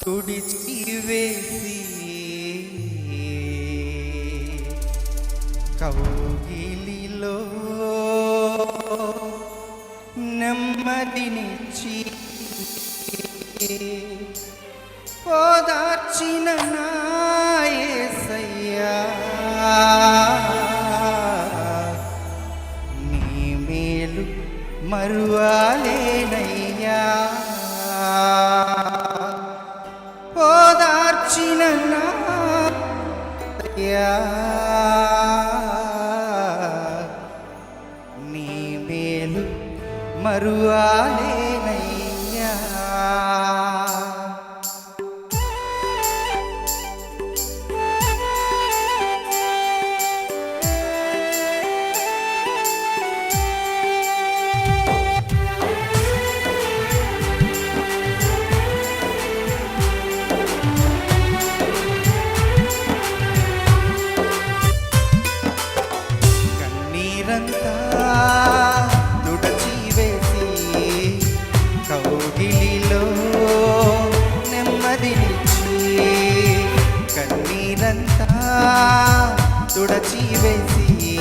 తుడిచి వేసి కౌగిలిలో నెమ్మదినిచ్చి ఓదార్చిన నాయసయ్యా మరువాలేనయ్యా. ఓదార్చిన నీ మేలు మరువాలే తుడచి వేసి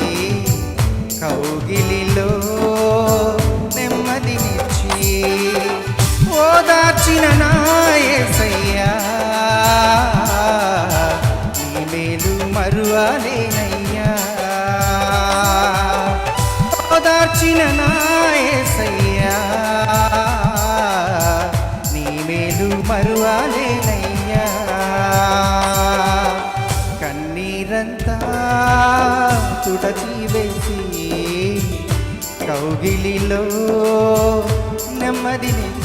కౌగిలిలో నెమ్మదినిచ్చి ఓదార్చిన నాయసయ్యా నీ మేలు మరువలేనయ్యా. ఓదార్చిన నాయసయ్యా తుడచి వేసి కౌగిలిలో నెమ్మదినిచ్చి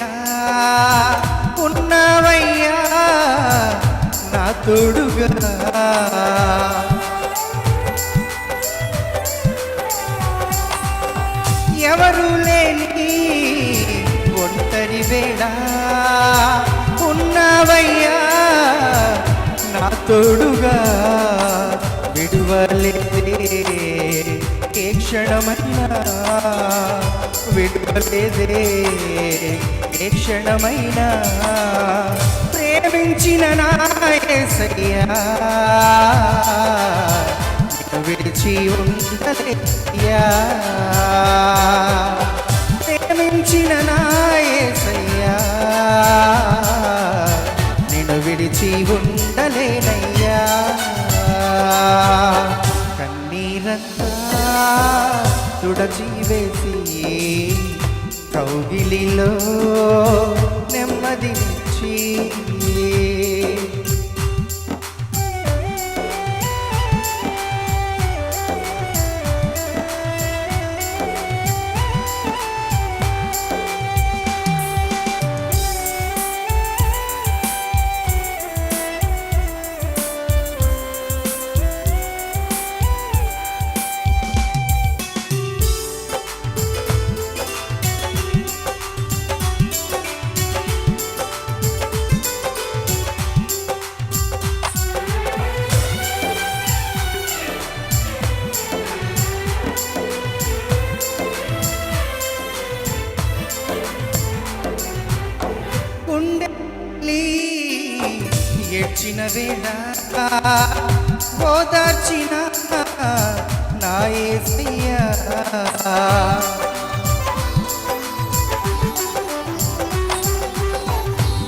ఒంటరి వేళ నా తోడుగా. ఎవరు లేని ఒంటరి వేళ ఉన్నావయ్యా నా తోడుగా. విడువలేదే ఏ క్షణమైనా విడువలేదే. ఏ క్షణమైనా ప్రేమించిన నాయసయ్యా విడిచి ఉండలేయ్యా. ప్రేమించిన నాయసయ్యా నేను విడిచి ఉండ తుడచి వేసి కౌగిలిలో నెమ్మదినిచ్చి ఏడ్చిన వేళ ఓదార్చిన నా యేసయ్యా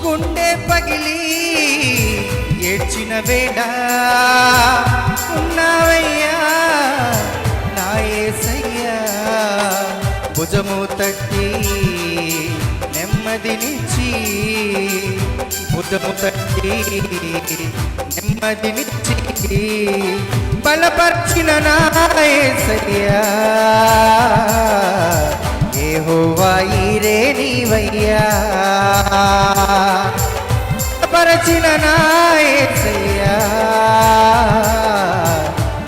గుండె పగిలి ఏడ్చిన వేళ ఉన్నావయ్యా నా యేసయ్యా భుజము తట్టి నెమ్మదినిచ్చి భుజము తట్టి నెమ్మదినిచ్చి బలపర్చిన నాయసయ్యా ఏహోవా ఈరే నీవయ్యా పరచిన నాయసయ్యా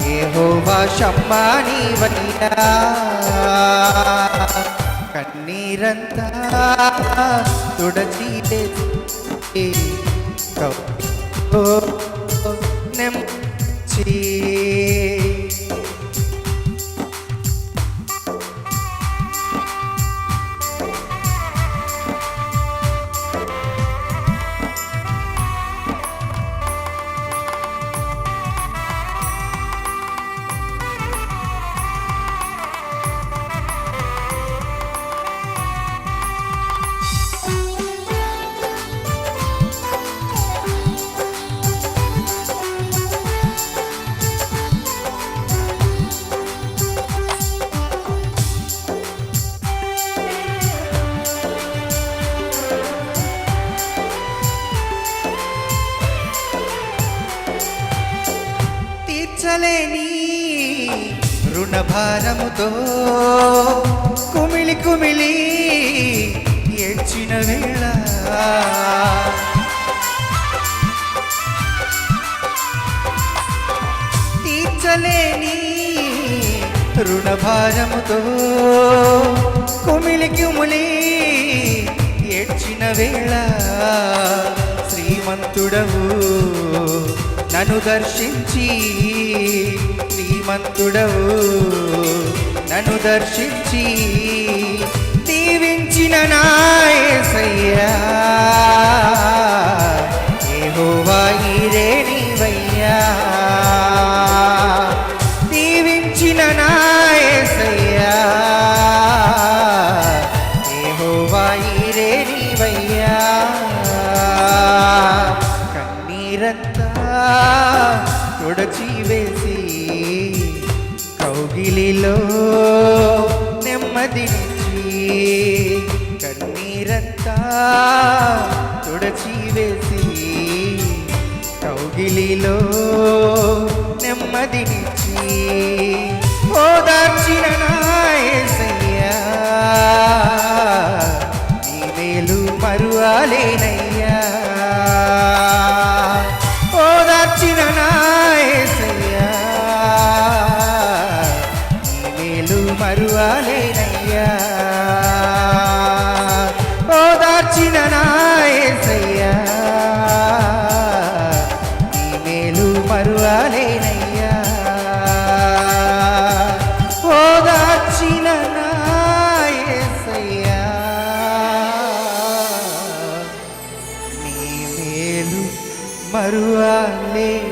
ఏ హోవా షమ్మా నీవయ్యా కన్నీరంతా తుడచి నెంచి తీర్చలేని రుణభారముతో కుమిలి కుమిలి ఏడ్చిన వేళ. తీర్చలేని రుణభారముతో కుమిలి కుమిలి ఏడ్చిన వేళ. శ్రీమంతుడవు. నన్ను దర్శించి శ్రీమంతుడవు. నన్ను దర్శించి దీవించిన నాయసయ్యా ఏహోవా తుడచి వేసి కౌగిలిలో నెమ్మదినిచ్చి కన్నీరంతా తుడచి వేసి కౌగిలిలో నెమ్మదినిచ్చి మరువాలేనయ్యా ఓదార్చిన నాయసయ్యా. నీ మేలు మరువాలేనయ్యా ఓదార్చిన నాయసయ్యా. నీ మేలు మరువాలేనయ్యా